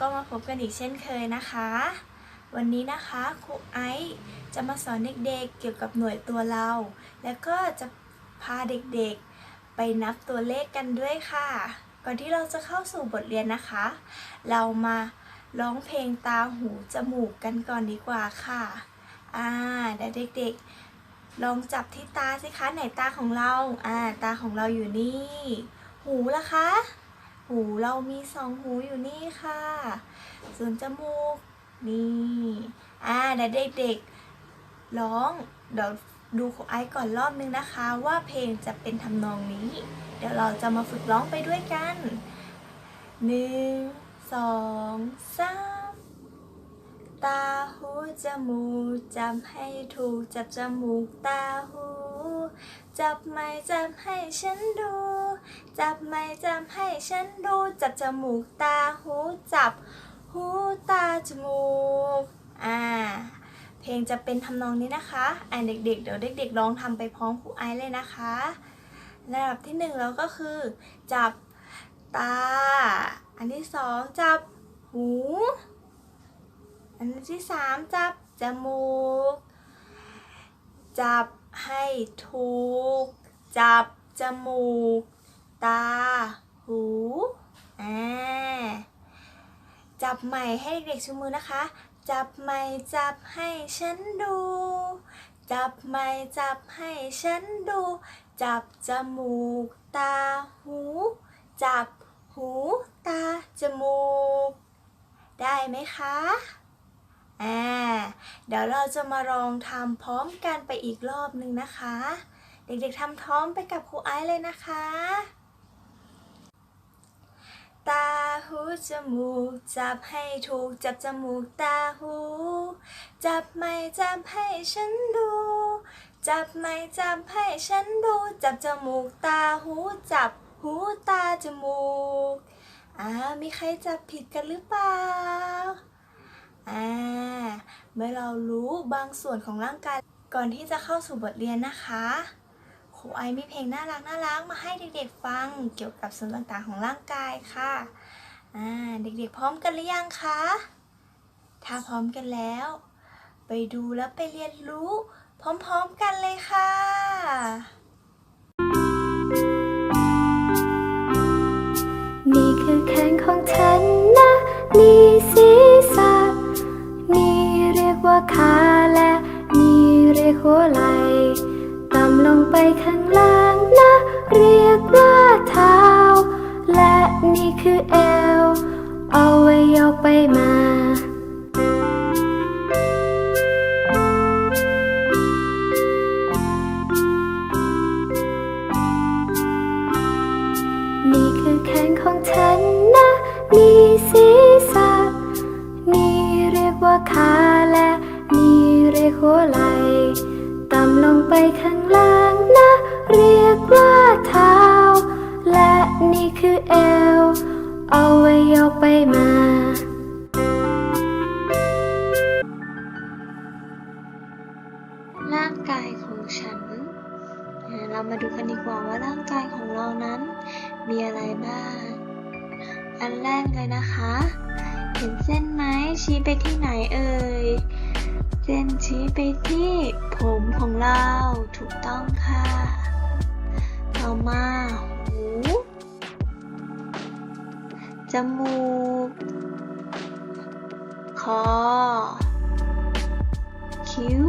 ก็มาพบกันอีกเช่นเคยนะคะ วันนี้นะคะครูไอซ์จะมาสอนเด็กๆเกี่ยวกับหน่วยตัวเรา แล้วก็จะพาเด็กๆไปนับตัวเลขกันด้วยค่ะ ก่อนที่เราจะเข้าสู่บทเรียนนะคะ เรามาร้องเพลงตาหูจมูกกันก่อนดีกว่าค่ะอ่าเดี๋ยวเด็กๆ ลองจับที่ตาสิคะไหนตาของเราอ่าตาของเราอยู่นี่ หูล่ะคะ หูเรามีสองหูอยู่นี่ค่ะ ส่วนจมูกนี่ อ่าเดี๋ยวเด็กๆร้องเดี๋ยวดูครูไอซ์ก่อนรอบนึงนะคะ ว่าเพลงจะเป็นทำนองนี้ เดี๋ยวเราจะมาฝึกร้องไปด้วยกันหนึ่งสองสามตาหูจมูกจำให้ถูกจับจมูกตาหู จับไม่จำให้ฉันดู จับไม่จำให้ฉันดูจับจมูกตาหูจับ หูตาจมูก อ่า เพลงจะเป็นทำนองนี้นะคะ อ่าเด็กๆ เดี๋ยวเด็กๆลองทำไปพร้อมครูไอซ์เลยนะคะระดับที่หนึ่งเราก็คือ จับตา อันที่สองจับหู อันที่สามจับจมูก จับให้ถูก จับจมูก ตา หูอ่าจับใหม่ให้เด็กๆชูมือนะคะ จับใหม่จับให้ฉันดู จับใหม่จับให้ฉันดู จับจมูกตาหู จับหูตาจมูก ได้ไหมคะอ่าเดี๋ยวเราจะมาลองทำพร้อมกันไปอีกรอบหนึ่งนะคะ เด็กๆทำพร้อมไปกับครูไอซ์เลยนะคะ ตาหูจมูก จับให้ถูกจับจมูกตาหู จับไม่จับให้ฉันดู จับไม่จับให้ฉันดู จับจมูกตาหูจับหูตาจมูกอ่ามีใครจับผิดกันหรือเปล่าอ่าเมื่อเรารู้บางส่วนของร่างกายก่อนที่จะเข้าสู่บทเรียนนะคะ รูไอมีเพลงน่ารักน่ารักมาให้เด็กๆฟังเกี่ยวกับส่วนต่างๆของร่างกายค่ะเด็กๆพร้อมกันหรือยังคะ ถ้าพร้อมกันแล้ว ไปดูแล้วไปเรียนรู้ พร้อมๆกันเลยค่ะนี่คือแขนของฉันนะนี่ศีรษะนี่เรียกว่าขาและนี่เรียกหัวไหล่ ไปข้างล่างนะ เรียกว่าเท้า และนี่คือเอว เอาไว้ยกไปมา คือเอว เอาไว้ยกไปมาร่างกายของฉัน เรามาดูกันดีกว่าว่าร่างกายของเรานั้น มีอะไรบ้าง อันแรกเลยนะคะ เห็นเส้นไหมชี้ไปที่ไหนเอ่ย เส้นชี้ไปที่ผมของเราถูกต้องค่ะ ต่อมา จมูก คอ คิ้ว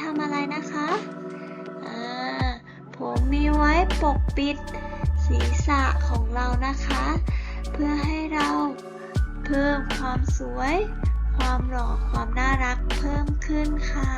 ทำอะไรนะคะอ่าผมมีไว้ปกปิดศีรษะของเรานะคะ เพื่อให้เราเพิ่มความสวย ความหล่อความน่ารักเพิ่มขึ้นค่ะ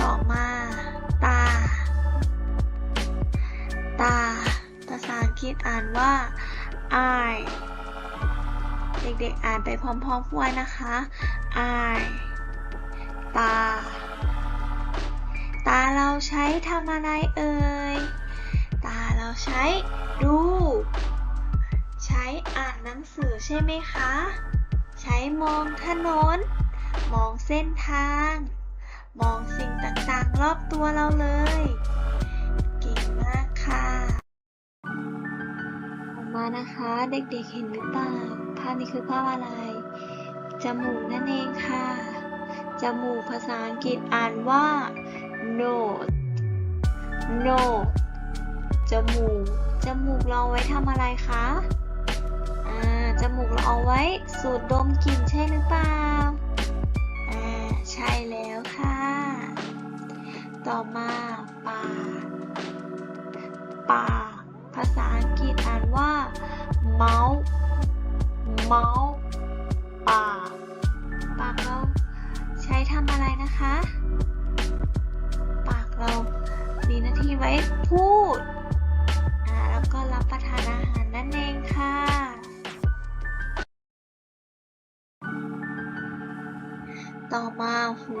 ต่อมา ตาภาษาอังกฤษอ่านว่า eye เด็กๆอ่านไปพร้อมๆกันนะคะ eye ตา ตาเราใช้ทำอะไรเอ่ย ตาเราใช้ดู ใช้อ่านหนังสือใช่ไหมคะ ใช้มองถนน มองเส้นทาง มองสิ่งต่างๆรอบตัวเราเลยเก่งมากค่ะออมานะคะเด็กๆเห็นหรือเปล่าภาพนี้คือภาพอะไรจมูกนั่นเองค่ะ จมูกภาษาอังกฤษอ่านว่า nose nose จมูก จมูกเราไว้ทำอะไรคะ อ่า จมูกเราเอาไว้สูดดมกลิ่นใช่หรือเปล่า อ่า ใช่แล้วค่ะ ต่อมาปากปากภาษาอังกฤษอ่านว่า mouth mouth ทำอะไรนะคะ ปากเรามีหน้าที่ไว้พูดแล้วก็รับประทานอาหารนั่นเองค่ะ ต่อมาหู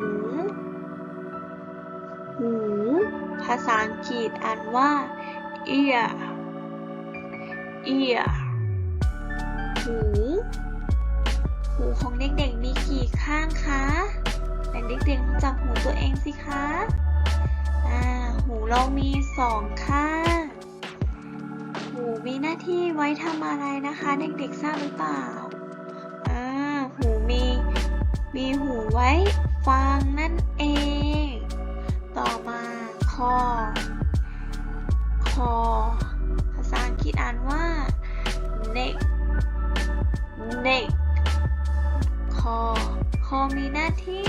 หูภาษาอังกฤษอ่านว่า ear ear หู หูของเด็กๆมีกี่ข้างคะ เด็กๆลองจับหูตัวเองสิคะอ่าหูเรามีสองข้างหูมีหน้าที่ไว้ทำอะไรนะคะ เด็กๆทราบหรือเปล่าอ่าหูมีมีหูไว้ฟังนั่นเอง ต่อมาคอ คอ ภาษาอังกฤษอ่านว่า neck neck คอ คอมีหน้าที่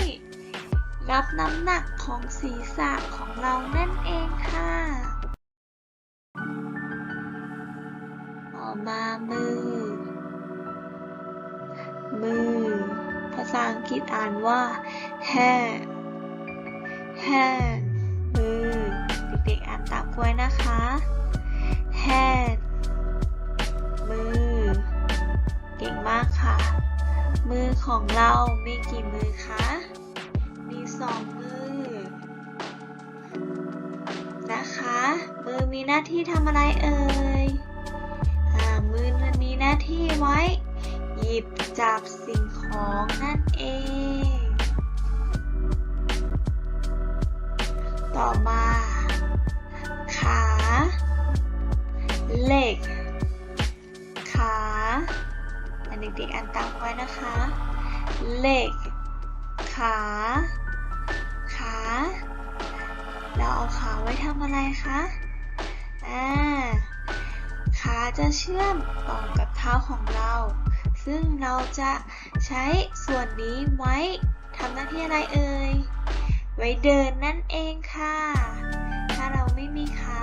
รับน้ำหนักของศีรษะของเรานั่นเองค่ะ ต่อมามือ มือ ภาษาอังกฤษอ่านว่า hand hand มือ เด็กๆอ่านตามไว้นะคะ hand มือ เก่งมากค่ะ มือของเรามีกี่มือคะ สองมือ นะคะ มือมีหน้าที่ทำอะไรเอ่ยอมือมันมีหน้าที่ไว้ หยิบจับสิ่งของนั่นเอง ต่อมา ขา เล็กขาอันเด็กๆอ่านตามไว้นะคะ เล็กขา เราเอาขาไว้ทำอะไรคะ อ่า ขาจะเชื่อมต่อกับเท้าของเรา ซึ่งเราจะใช้ส่วนนี้ไว้ทำหน้าที่อะไรเอ่ย ไว้เดินนั่นเองค่ะ ถ้าเราไม่มีขา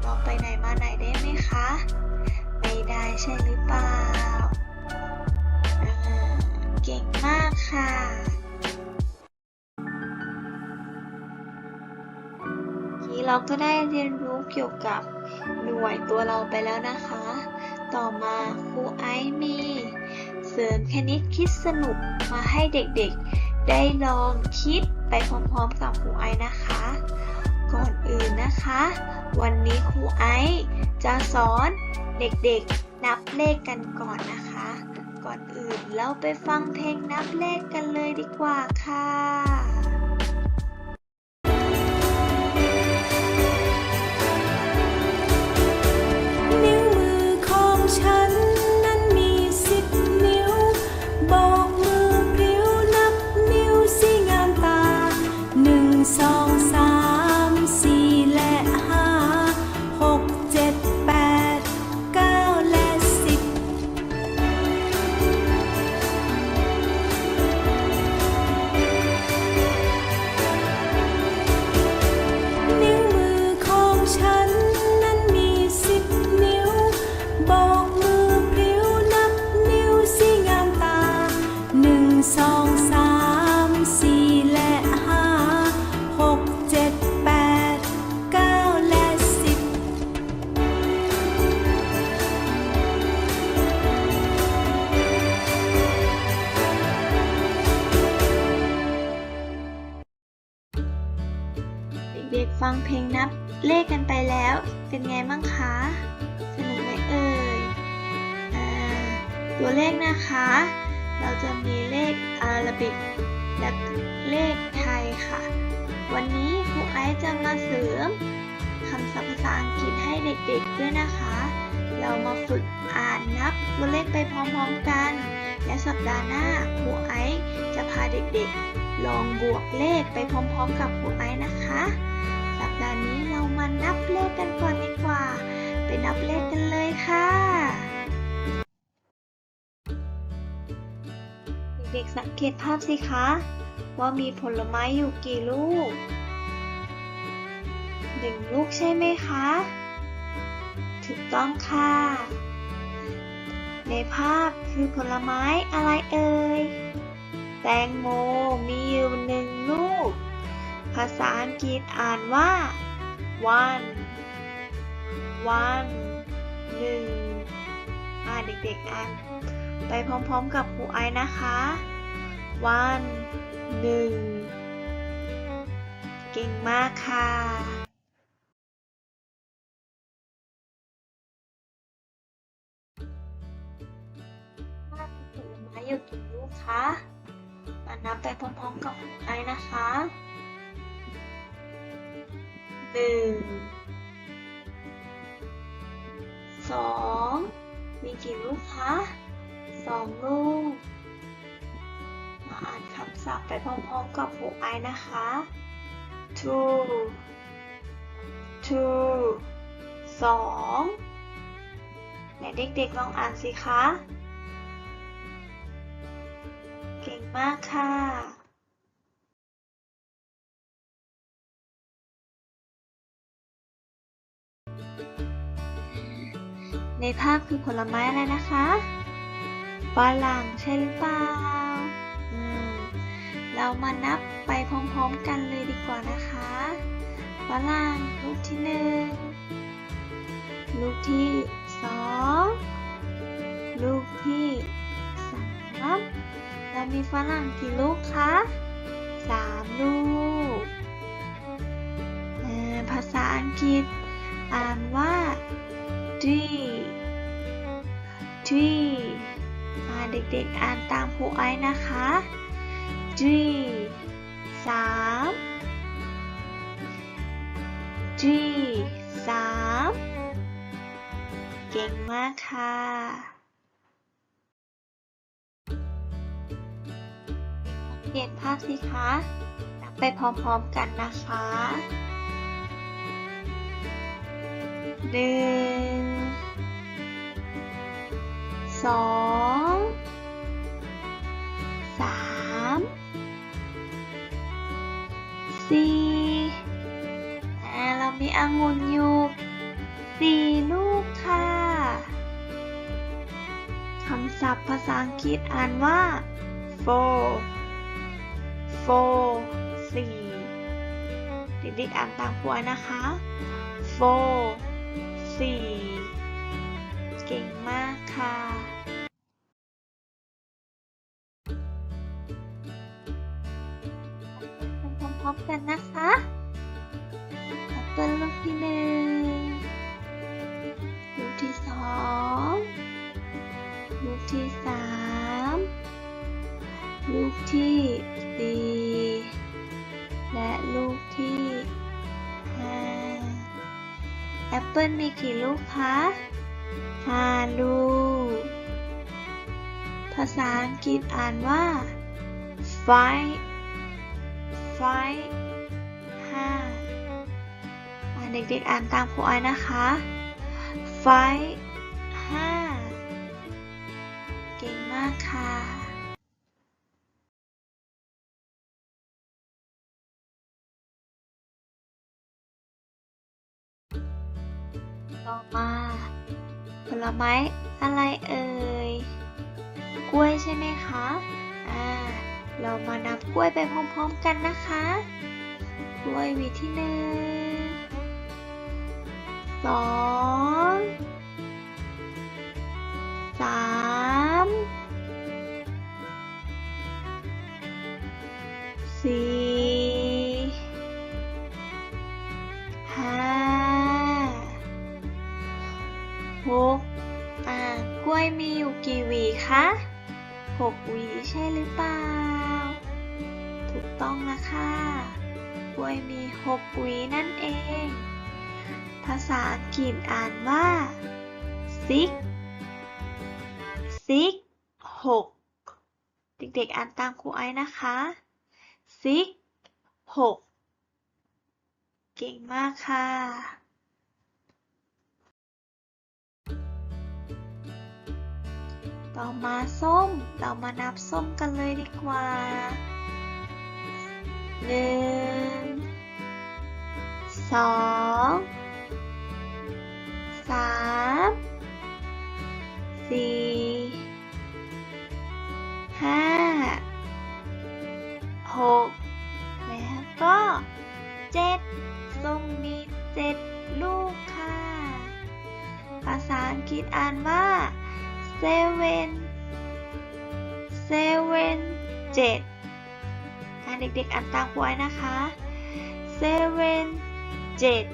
เราไปไหนมาไหนได้ไหมคะ ไม่ได้ใช่หรือ ก็ได้เรียนรู้เกี่ยวกับหน่วยตัวเราไปแล้วนะคะ ต่อมาครูไอซ์มี เสริมคณิตคิดสนุกมาให้เด็กๆ ได้ลองคิดไปพร้อมๆกับครูไอซ์นะคะ ก่อนอื่นนะคะ วันนี้ครูไอซ์จะสอนเด็กๆนับเลขกันก่อนนะคะ ก่อนอื่นเราไปฟังเพลงนับเลขกันเลยดีกว่าค่ะ และเลขไทยค่ะ วันนี้ครูไอซ์จะมาเสริมคำศัพท์ภาษาอังกฤษให้เด็กๆด้วยนะคะ เรามาฝึกอ่านนับตัวเลขไปพร้อมๆกัน และสัปดาห์หน้าครูไอซ์จะพาเด็กๆ ลองบวกเลขไปพร้อมๆ กับครูไอซ์นะคะ สัปดาห์นี้เรามานับเลขกันก่อนดีกว่า ไปนับเลขกันเลยค่ะ ด็กๆสังเกตภาพสิคะ ว่ามีผลไม้อยู่กี่ลูกหนึ่งลูกใช่ไหมคะ ถูกต้องค่ะ ในภาพคือผลไม้อะไรเอ่ย แตงโมมีอยู่หนึ่งลูก ภาษาอังกฤษอ่านว่า one one หนึ่งอ่าเด็กๆอ่าน ไปพร้อมๆกับครูไอนะคะ one หนึ่งเก่งมากค่ะผลไม้อยู่กี่ลูกคะมานับไปพร้อมๆกับครูไอซ์นะคะหนึ่งสองมีกี่ลูกคะ สองลูก มาอ่านคำศัพท์ไปพร้อมๆกับครูไอนะคะ two two สองไหนเด็กๆลองอ่านสิคะ เก่งมากค่ะในภาพคือผลไม้อะไรนะคะ ฝรั่งใช่หรือเปล่าอืมเรามานับไปพร้อมๆกันเลยดีกว่านะคะฝรั่งลูกที่หนึ่งลูกที่สองลูกที่สามเรามีฝรั่งกี่ลูกคะสามลูก ภาษาอังกฤษอ่านว่า three three อ่าเด็กๆอ่านตามครูไอซ์นะคะ three สาม three สามเก่งมากค่ะเปลี่ยนภาพสิคะนับไปพร้อมๆกันนะคะหนึ่ง สองสามสี่อ่าเรามีองุ่นอยู่สี่ลูกค่ะ คำศัพท์ภาษาอังกฤษอ่านว่า four four สี่เด็กๆอ่านตามครูไว้นะคะ four สี่ เก่งมากค่ะไปพร้อมๆกันนะคะแอปเปิลลูกที่หนึ่งลูกที่สองลูกที่สามลูกที่สี่และลูกที่ห้าแอปเปิลมีกี่ลูกคะ ห้าลูก ภาษาอังกฤษอ่านว่า five five ห้าเด็กๆอ่านตามครูไอซ์นะคะ five ห้าเก่งมากค่ะ ลไม้อะไรเอ่ย กล้วยใช่ไหมคะ อ่า เรามานับกล้วยไปพร้อมๆกันนะคะ กล้วยมีที่หนึ่ง สอง สามสี่ กี่วีคะหกวีใช่หรือเปล่า ถูกต้องนะคะกล้วยมีหกวีนั่นเอง ภาษาอังกฤษอ่านว่า six six หกเด็กๆอ่านตามครูไอซ์นะคะ six หกเก่งมากค่ะ ต่อมาส้ม เรามานับส้มกันเลยดีกว่า หนึ่ง สอง สาม สี่ ห้า หก แล้วก็เจ็ดส้มมีเจ็ดลูกค่ะ ภาษาอังกฤษอ่านว่า seven seven เจ็ดอะเด็กๆอ่านตามไว้นะคะ seven เจ็ด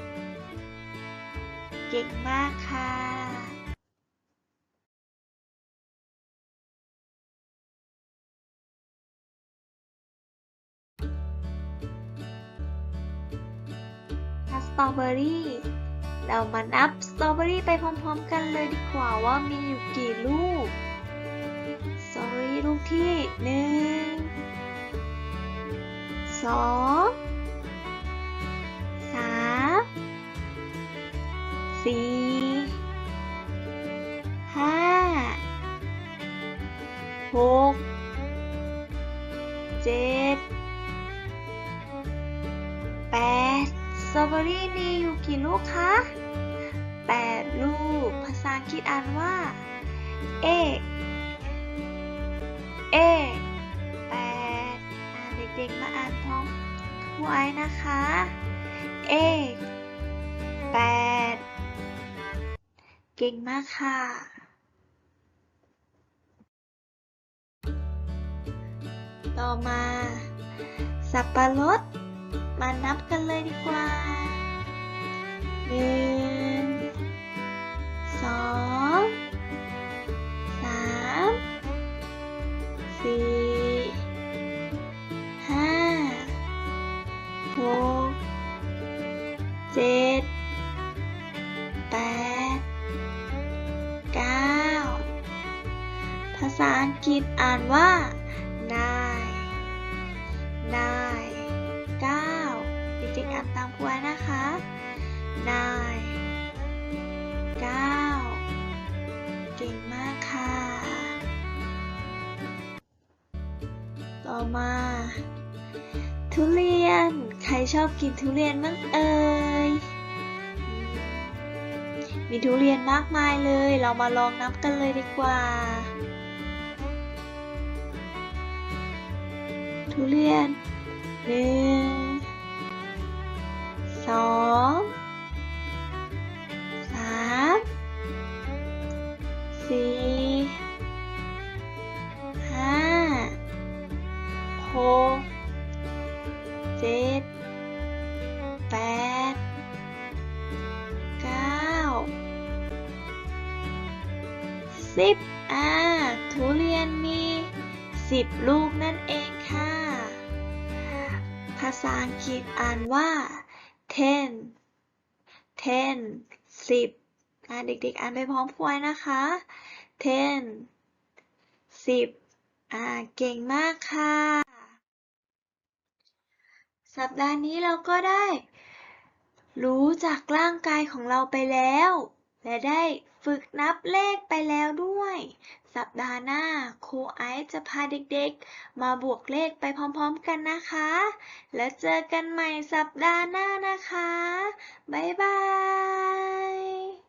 เก่งมากค่ะถ้าสตรอเบอรี่ เรามานับสตรอเบอรี่ไปพร้อม ๆ กันเลยดีกว่าว่ามีอยู่กี่ลูก สตรอเบอรี่ลูกที่หนึ่งสองสามสี่ห้าหกเจ็ด สตรอเบอรี่มีอยู่กี่ลูกคะแปดลูก ภาษาอังกฤษอ่านว่าเอกเอกแปดอ่าเด็กๆมาอ่านพร้อมครูไอ้นะคะเอกแปดเก่งมากค่ะต่อมา สับปะรด มานับกันเลยดีกว่าหนึ่งสองสามสี่ห้าหกเจ็ดแปดเก้าภาษาอังกฤษอ่านว่า nine เก้าเก่งมากค่ะ ต่อมา ทุเรียน ใครชอบกินทุเรียนบ้างเอ่ยมมีทุเรียนมากมายเลย เรามาลองนับกันเลยดีกว่า ทุเรียนหนึ่ง สิบอ่าเด็กๆ อ่านไปพร้อมพวยนะคะ ten สิบอ่าเก่งมากค่ะ สัปดาห์นี้เราก็ได้ รู้จากร่างกายของเราไปแล้ว และได้ ฝึกนับเลขไปแล้วด้วย สัปดาห์หน้าครูไอซ์จะพาเด็กๆ มาบวกเลขไปพร้อมๆกันนะคะ แล้วเจอกันใหม่สัปดาห์หน้านะคะ บ๊ายบาย